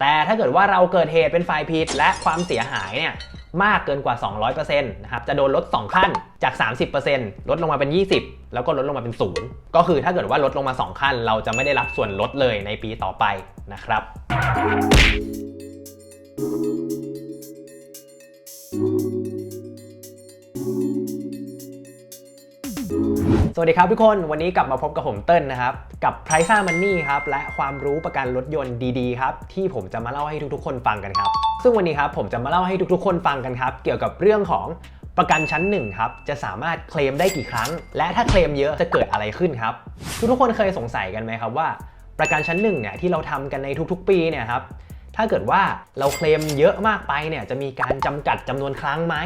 แต่ถ้าเกิดว่าเราเกิดเหตุเป็นฝ่ายผิดและความเสียหายเนี่ยมากเกินกว่า 200%นะครับจะโดนลด 2 ขั้นจาก 30%ลดลงมาเป็น 20 แล้วก็ลดลงมาเป็น 0 ก็คือถ้าเกิดว่าลดลงมา 2 ขั้น เราจะไม่ได้รับส่วนลดเลยในปีต่อไปนะครับ สวัสดีครับทุกคนวันนี้กลับมาพบกับผมเติ้ลนะครับ กับ p r i c e Money ครับและความรู้ประกันรถยนต์ดีๆครับที่ผมจะมาเล่าให้ทุกๆ คนฟังกันครับ ซึ่งวันนี้ครับผมจะมาเล่าให้ทุกๆ คนฟังกันครับ เกี่ยวกับเรื่องของประกันชั้นหนึ่งครับจะสามารถเคลมได้กี่ครั้ง และถ้าเคลมเยอะจะเกิดอะไรขึ้นครับ ทุกๆคนเคยสงสัยกันไหมครับว่า ประกันชั้นหนึ่งเนี่ยที่เราทำกันในทุกๆ ปีเนี่ยครับถ้าเกิดว่าเราเคลมเยอะมากไปเนี่ยจะมีการจำกัดจำนวนครั้งไหม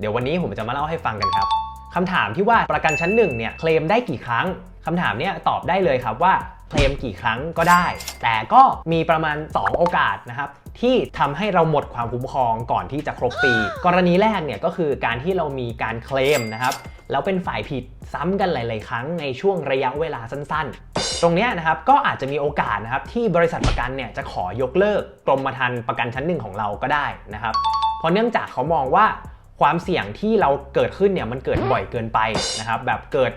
เดี๋ยววันนี้ผมจะมาเล่าให้ฟังกันครับ คำถามที่ว่าประกันชั้นหนึ่งเนี่ยเคลมได้กี่ครั้งคำถามเนี้ยตอบได้เลยครับว่าเคลมกี่ครั้งก็ได้ แต่ก็มีประมาณ 2 โอกาสนะครับที่ทำให้เราหมดความคุ้มครองก่อนที่จะครบปี กรณีแรกเนี่ยก็คือการที่เรามีการเคลมนะครับแล้วเป็นฝ่ายผิดซ้ำกันหลาย ๆ ครั้งในช่วงระยะเวลาสั้น ๆ ตรงนี้นะครับก็อาจจะมีโอกาสนะครับที่บริษัทประกันเนี่ยจะขอยกเลิกกรมธรรม์ประกันชั้นหนึ่งของเราก็ได้นะครับเพราะเนื่องจากเขามองว่า ความเสี่ยงที่เราเกิดขึ้นเนี่ยมันเกิดบ่อยเกินไปนะครับแบบเกิด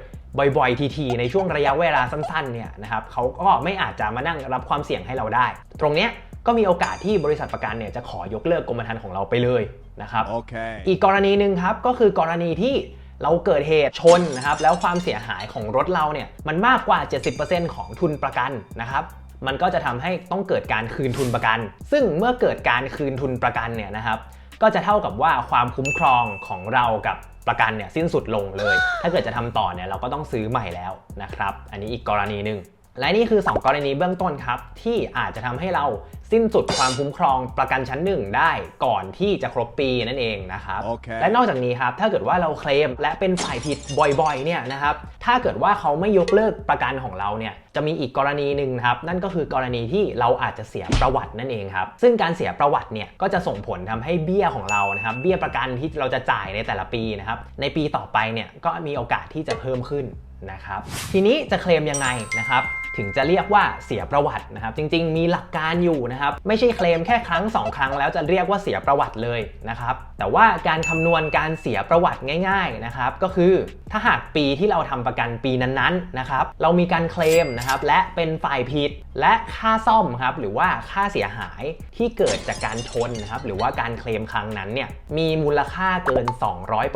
บ่อยๆ ทีๆ ในช่วงระยะเวลาสั้นๆ เนี่ยนะครับเขาก็ไม่อาจจะมานั่งรับความเสี่ยงให้เราได้ ตรงเนี้ยก็มีโอกาสที่บริษัทประกันเนี่ยจะขอยกเลิกกรมธรรม์ของเราไปเลยนะครับ Okay. อีกกรณีหนึ่งครับก็คือกรณีที่เราเกิดเหตุชนนะครับแล้วความเสียหายของรถเราเนี่ยมันมากกว่า 70%ของทุนประกันนะครับมันก็จะทำให้ต้องเกิดการคืนทุนประกัน ซึ่งเมื่อเกิดการคืนทุนประกันเนี่ยนะครับ ก็จะเท่ากับว่าความคุ้มครองของเรากับประกันเนี่ยสิ้นสุดลงเลย ถ้าเกิดจะทำต่อเนี่ยเราก็ต้องซื้อใหม่แล้วนะครับ อันนี้อีกกรณีหนึ่ง และนี่คือ 2 กรณีเบื้องต้นครับ ที่อาจจะทำให้เราสิ้นสุดความคุ้มครองประกันชั้นหนึ่งได้ก่อนที่จะครบปีนั่นเองนะครับโอเคและนอกจากนี้ครับถ้าเกิดว่าเราเคลมและเป็นฝ่ายผิดบ่อยๆเนี่ยนะครับถ้าเกิดว่าเขาไม่ยกเลิกประกันของเราเนี่ยจะมีอีกกรณีหนึ่งนะครับนั่นก็คือกรณีที่เราอาจจะเสียประวัตินั่นเองครับซึ่งการเสียประวัติเนี่ยก็จะส่งผลทำให้เบี้ยของเรานะครับเบี้ยประกันที่เราจะจ่ายในแต่ละปีนะครับในปีต่อไปเนี่ยก็มีโอกาสที่จะเพิ่มขึ้นนะครับทีนี้จะเคลมยังไงนะครับ ถึงจะเรียกว่าเสียประวัตินะครับจริง ๆ มีหลักการอยู่นะครับไม่ใช่เคลมแค่ครั้ง 2 ครั้งแล้วจะเรียกว่าเสียประวัติเลยนะครับแต่ว่าการคำนวณการเสียประวัติง่ายๆนะครับก็คือถ้าหากปีที่เราทำประกันปีนั้นๆนะครับเรามีการเคลมนะครับและเป็นฝ่ายผิดและค่าซ่อมครับหรือว่าค่าเสียหายที่เกิดจากการชนนะครับหรือว่าการเคลมครั้งนั้นเนี่ยมีมูลค่าเกิน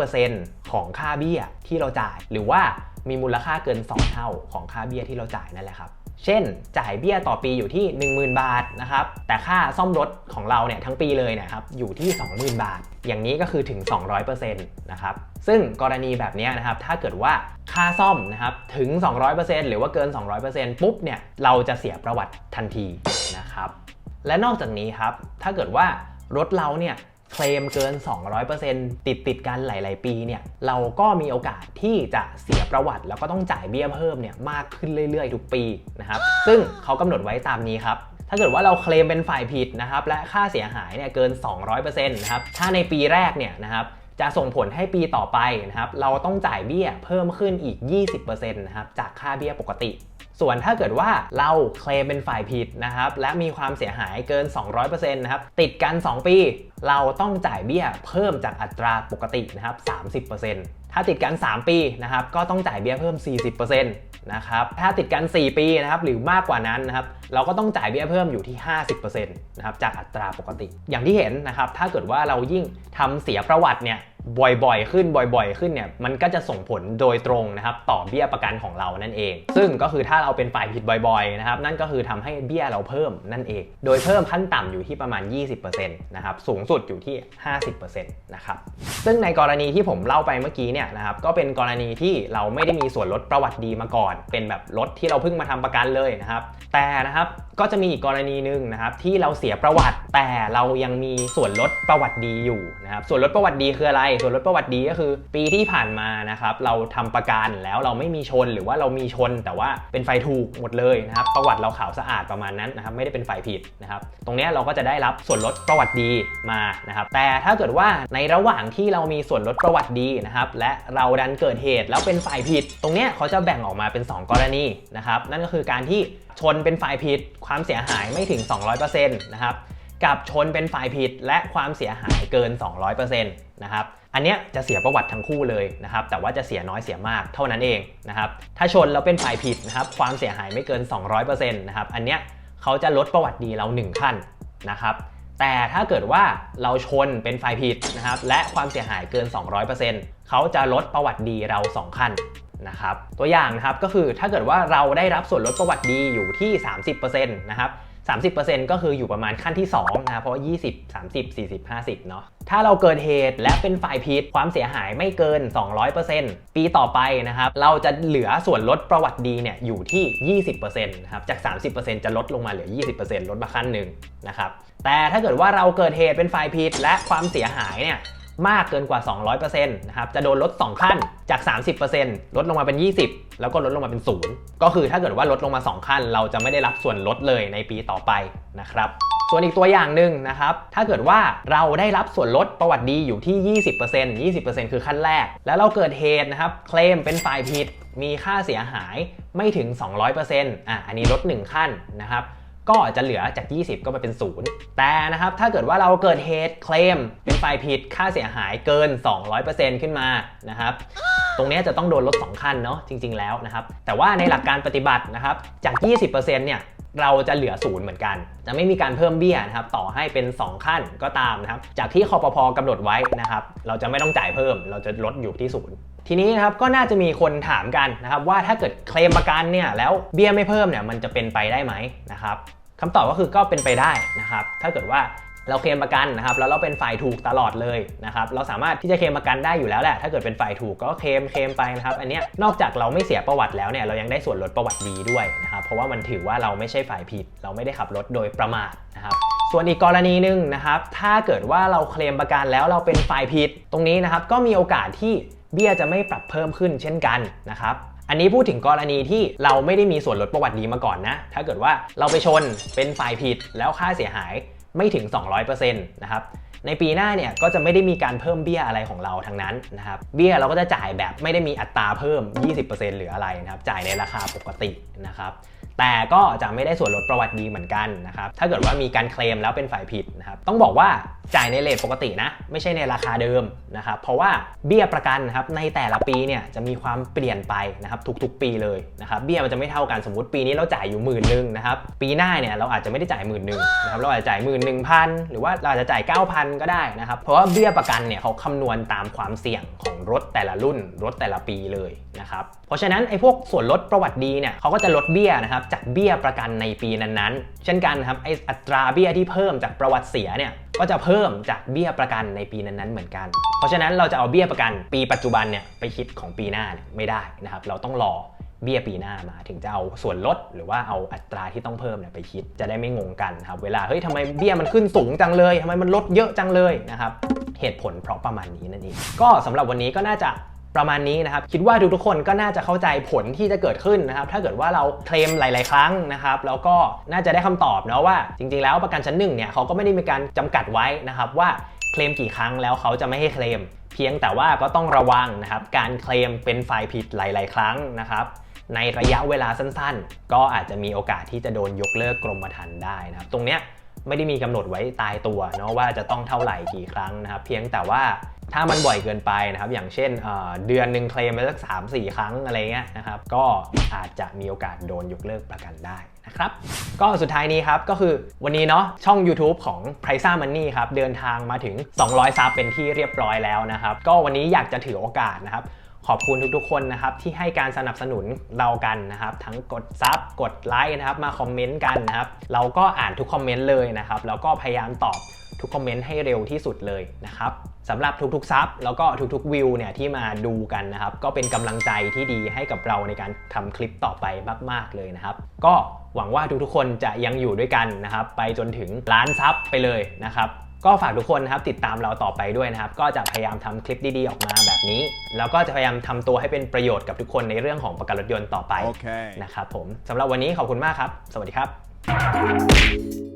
200%ของค่าเบี้ยที่เราจ่ายหรือว่า มีมูลค่าเกิน 2 เท่าของค่าเบี้ยที่เราจ่ายนั่นแหละครับเช่น จ่ายเบี้ยต่อปีอยู่ที่ 10,000 บาทนะครับแต่ค่าซ่อมรถของเราเนี่ยทั้งปีเลยเนะครับอยู่ที่ 20,000 บาท อย่างนี้ก็คือถึง 200%นะครับซึ่งกรณีแบบนี้นะครับถ้าเกิดว่าค่าซ่อมนะครับถึง 200%หรือว่าเกิน 200%ปุ๊บเนี่ยเราจะเสียประวัติทันทีนะครับและนอกจากนี้ครับถ้าเกิดว่ารถเราเนี่ย เคลมเกิน 200%ติดติดกันหลาย ๆ ปีเนี่ยเราก็มีโอกาสที่จะเสียประวัติ แล้วก็ต้องจ่ายเบี้ยเพิ่มเนี่ยมากขึ้นเรื่อย ๆ ทุกปีนะครับซึ่งเขากำหนดไว้ตามนี้ครับถ้าเกิดว่าเราเคลมเป็นฝ่ายผิดนะครับและค่าเสียหายเนี่ยเกิน 200%นะครับถ้าในปีแรกเนี่ยนะครับจะส่งผลให้ปีต่อไปนะครับเราต้องจ่ายเบี้ยเพิ่มขึ้นอีก 20%นะครับจากค่าเบี้ยปกติ ส่วนถ้าเกิดว่าเราเคลมเป็นฝ่ายผิดนะครับและมีความเสียหายเกิน 200%นะครับติดกัน 2 ปี เราต้องจ่ายเบี้ยเพิ่มจากอัตราปกตินะครับ30%ถ้าติดกัน 3 ปีนะครับก็ต้องจ่ายเบี้ยเพิ่ม 40%นะครับถ้าติดกัน 4 ปีนะครับหรือมากกว่านั้นนะครับเราก็ต้องจ่ายเบี้ยเพิ่มอยู่ที่ 50%นะครับจากอัตราปกติ อย่างที่เห็นนะครับถ้าเกิดว่าเรายิ่งทำเสียประวัติเนี่ย บ่อยๆ ขึ้นบ่อยๆ ขึ้นเนี่ยมันก็จะส่งผลโดยตรงนะครับต่อเบี้ยประกันของเรานั่นเอง ซึ่งก็คือถ้าเราเป็นฝ่ายผิดบ่อยๆนะครับนั่นก็คือทำให้เบี้ยเราเพิ่มนั่นเอง โดยเพิ่มขั้นต่ำอยู่ที่ประมาณ 20%นะครับสูงสุดอยู่ที่ 50%นะครับซึ่งในกรณีที่ผมเล่าไปเมื่อกี้เนี่ยนะครับก็เป็นกรณีที่เราไม่ได้มีส่วนลดประวัติดีมาก่อน เป็นแบบรถที่เราเพิ่งมาทำประกันเลยนะครับแต่นะครับก็จะมีอีกกรณีหนึ่งนะครับที่เราเสียประวัติแต่เรายังมีส่วนลดประวัติดีอยู่นะครับส่วนลดประวัติดีคืออะไรส่วนลดประวัติดีก็คือ ปีที่ผ่านมานะครับเราทำประกันแล้วเราไม่มีชนหรือว่าเรามีชน แต่ว่าเป็นไฟถูกหมดเลยนะครับประวัติเราขาวสะอาดประมาณนั้นนะครับไม่ได้เป็นไฟผิดนะครับตรงนี้เราก็จะได้รับส่วนลดประวัติดีมานะครับแต่ถ้าเกิดว่าในระหว่างที่เรามีส่วนลดประวัติดีนะครับและเราดันเกิดเหตุแล้วเป็นฝ่ายผิด ตรงนี้เขาจะแบ่งออกมาเป็น 2 กรณีนะครับนั่นก็คือการที่ชนเป็นฝ่ายผิด ความเสียหายไม่ถึง 200%นะครับกับชนเป็นฝ่ายผิดและความเสียหายเกิน 200%นะครับ อันเนี้ยจะเสียประวัติทั้งคู่เลยนะครับ แต่ว่าจะเสียน้อยเสียมากเท่านั้นเองนะครับ ถ้าชนแล้วเป็นฝ่ายผิดนะครับ ความเสียหายไม่เกิน 200%นะครับ อันเนี้ยเขาจะลดประวัติดีเรา 1 ขั้นนะครับ แต่ถ้าเกิดว่าเราชนเป็นฝ่ายผิดนะครับ และความเสียหายเกิน 200%เขาจะลดประวัติดีเรา 2 ขั้นนะครับ ตัวอย่างนะครับก็คือถ้าเกิดว่าเราได้รับส่วนลดประวัติดีอยู่ที่ 30%นะครับ 30%ก็คืออยู่ประมาณขั้นที่2นะเพราะว่า20 30 40 50เนาะถ้าเราเกิดเหตุและเป็นฝ่ายผิดความเสียหายไม่เกิน 200%ปีต่อไปนะครับเราจะเหลือส่วนลดประวัติดีเนี่ยอยู่ที่ 20%นะครับจาก 30%จะลดลงมาเหลือ 20%ลดมาขั้นหนึ่งนะครับแต่ถ้าเกิดว่าเราเกิดเหตุเป็นฝ่ายผิดและความเสียหายเนี่ย มากเกินกว่า 200%นะครับ จะโดนลด 2 ขั้นจาก 30%ลดลงมาเป็น 20 แล้วก็ลดลงมาเป็น 0 ก็คือถ้าเกิดว่าลดลงมา 2 ขั้น เราจะไม่ได้รับส่วนลดเลยในปีต่อไปนะครับส่วนอีกตัวอย่างหนึ่งนะครับ ถ้าเกิดว่าเราได้รับส่วนลดประวัติดีอยู่ที่ 20% 20%คือขั้นแรก แล้วเราเกิดเหตุนะครับ เคลมเป็นฝ่ายผิด มีค่าเสียหายไม่ถึง 200%อะ อันนี้ลด 1 ขั้นนะครับ ก็จะเหลือจาก 20 ก็มาเป็น 0 แต่นะครับ ถ้าเกิดว่าเราเกิดเหตุเคลมเป็นฝ่ายผิดค่าเสียหายเกิน 200%ขึ้นมานะครับตรงนี้จะต้องโดนลด 2 ขั้นเนาะจริง ๆ แล้วนะครับ แต่ว่าในหลักการปฏิบัตินะครับจาก 20%เนี่ยเราจะเหลือศูนย์เหมือนกัน จะไม่มีการเพิ่มเบี้ยนะครับ ต่อให้เป็น 2 ขั้นก็ตามนะครับ จากที่คอปพกำหนดไว้นะครับ เราจะไม่ต้องจ่ายเพิ่ม เราจะลดอยู่ที่ศูนย์ทีนี้นะครับก็น่าจะมีคนถามกันนะครับว่าถ้าเกิดเคลมประกันเนี่ยแล้วเบี้ยไม่เพิ่มเนี่ยมันจะเป็นไปได้ไหมนะครับ คำตอบก็คือก็เป็นไปได้นะครับ ถ้าเกิดว่าเราเคลมประกันนะครับแล้วเราเป็นฝ่ายถูกตลอดเลยนะครับเราสามารถที่จะเคลมประกันได้อยู่แล้วแหละถ้าเกิดเป็นฝ่ายถูกก็เคลมเคลมไปนะครับอันเนี้ยนอกจากเราไม่เสียประวัติแล้วเนี่ยเรายังได้ส่วนลดประวัติดีด้วยนะครับเพราะว่ามันถือว่าเราไม่ใช่ฝ่ายผิด เราไม่ได้ขับรถโดยประมาทนะครับส่วนอีกกรณีหนึ่งนะครับถ้าเกิดว่าเราเคลมประกันแล้วเราเป็นฝ่ายผิด ตรงนี้นะครับก็มีโอกาสที่เบี้ยจะไม่ปรับเพิ่มขึ้นเช่นกันนะครับ อันนี้พูดถึงกรณีที่เราไม่ได้มีส่วนลดประวัติดีมาก่อนนะ ถ้าเกิดว่าเราไปชนเป็นฝ่ายผิดแล้วค่าเสียหายไม่ถึง 200%นะครับในปีหน้าเนี่ยก็จะไม่ได้มีการเพิ่มเบี้ยอะไรของเราทั้งนั้นนะครับเบี้ยเราก็จะจ่ายแบบไม่ได้มีอัตราเพิ่ม 20%หรืออะไรนะครับจ่ายในราคาปกตินะครับ แต่ก็จะไม่ได้ส่วนลดประวัติดีเหมือนกันนะครับ ถ้าเกิดว่ามีการเคลมแล้วเป็นฝ่ายผิดนะครับ ต้องบอกว่าจ่ายในเลทปกตินะ ไม่ใช่ในราคาเดิมนะครับ เพราะว่าเบี้ยประกันนะครับในแต่ละปีเนี่ยจะมีความเปลี่ยนไปนะครับทุกๆ ปีเลยนะครับ เบี้ยมันจะไม่เท่ากันสมมติปีนี้เราจ่ายอยู่หมื่นหนึ่งนะครับ ปีหน้าเนี่ยเราอาจจะไม่ได้จ่ายหมื่นหนึ่งนะครับ เราอาจจะจ่ายหมื่นหนึ่งพันหรือว่าเราอาจจะจ่าย9,000ก็ได้นะครับ เพราะว่าเบี้ยประกันเนี่ยเขาคำนวณตามความเสี่ยงของรถแต่ละรุ่น รถแต่ละปีเลยนะครับ เพราะฉะนั้นไอ้พวกส่วนลดประวัติดีเนี่ยเขาก็จะลดเบี้ยนะครับจากเบี้ยประกันในปีนั้นๆ เช่นกันครับไอ้อัตราเบี้ยที่เพิ่มจากประวัติเสียเนี่ยก็จะเพิ่มจากเบี้ยประกันในปีนั้นๆเหมือนกัน เพราะฉะนั้นเราจะเอาเบี้ยประกันปีปัจจุบันเนี่ยไปคิดของปีหน้าเนี่ยไม่ได้นะครับ เราต้องรอเบี้ยปีหน้ามาถึงจะเอาส่วนลด หรือว่าเอาอัตราที่ต้องเพิ่มเนี่ยไปคิดจะได้ไม่งงกันครับเวลาเฮ้ยทำไมเบี้ยมันขึ้นสูงจังเลยทำไมมันลดเยอะจังเลยนะครับเหตุผลเพราะประมาณนี้นั่นเองก็สำหรับวันนี้ก็น่าจะ ประมาณนี้นะครับ คิดว่าทุกๆคนก็น่าจะเข้าใจผลที่จะเกิดขึ้นนะครับ ถ้าเกิดว่าเราเคลมหลาย ๆ ครั้งนะครับ แล้วก็น่าจะได้คำตอบนะว่า จริง ๆ แล้วประกันชั้นหนึ่งเนี่ยเขาก็ไม่ได้มีการจำกัดไว้นะครับว่าเคลมกี่ครั้งแล้วเขาจะไม่ให้เคลม เพียงแต่ว่าก็ต้องระวังนะครับ การเคลมเป็นฝ่ายผิดหลาย ๆ ครั้งนะครับในระยะเวลาสั้นๆ ก็อาจจะมีโอกาสที่จะโดนยกเลิกกรมธรรม์ได้นะครับ ตรงเนี้ยไม่ได้มีกำหนดไว้ตายตัวเนาะว่าจะต้องเท่าไหร่กี่ครั้งนะครับ เพียงแต่ว่า ถ้ามันบ่อยเกินไปนะครับ อย่างเช่นเเดือนหนึ่งเคลมไปสัก 3 4 ครั้งอะไรเงี้ยนะครับ ก็อาจจะมีโอกาสโดนยกเลิกประกันได้นะครับ ก็สุดท้ายนี้ครับ ก็คือวันนี้เนาะช่อง YouTube ของ p r i c e Money ครับ เดินทางมาถึง 200 ซับเป็นที่เรียบร้อยแล้วนะครับ ก็วันนี้อยากจะถือโอกาสนะครับขอบคุณทุกๆ คนนะครับที่ให้การสนับสนุนเรากันนะครับ ทั้งกดซับกดไลค์นะครับมาคอมเมนต์กันนะครับ เราก็อ่านทุกคอมเมนต์เลยนะครับ แล้วก็พยายามตอบ ทุกคอมเมนต์ให้เร็วที่สุดเลยนะครับสำหรับทุกๆซับแล้วก็ทุกๆวิวเนี่ยที่มาดูกันนะครับ ก็เป็นกำลังใจที่ดีให้กับเราในการทำคลิปต่อไปมาก ๆเลยนะครับ ก็หวังว่าทุกๆคนจะยังอยู่ด้วยกันนะครับ ไปจนถึงล้านซับไปเลยนะครับก็ฝากทุกคนนะครับติดตามเราต่อไปด้วยนะครับ ก็จะพยายามทำคลิปดีๆออกมาแบบนี้ แล้วก็จะพยายามทำตัวให้เป็นประโยชน์กับทุกคนในเรื่องของประกันรถยนต์ต่อไป Okay. นะครับผมสำหรับวันนี้ขอบคุณมากครับ สวัสดีครับ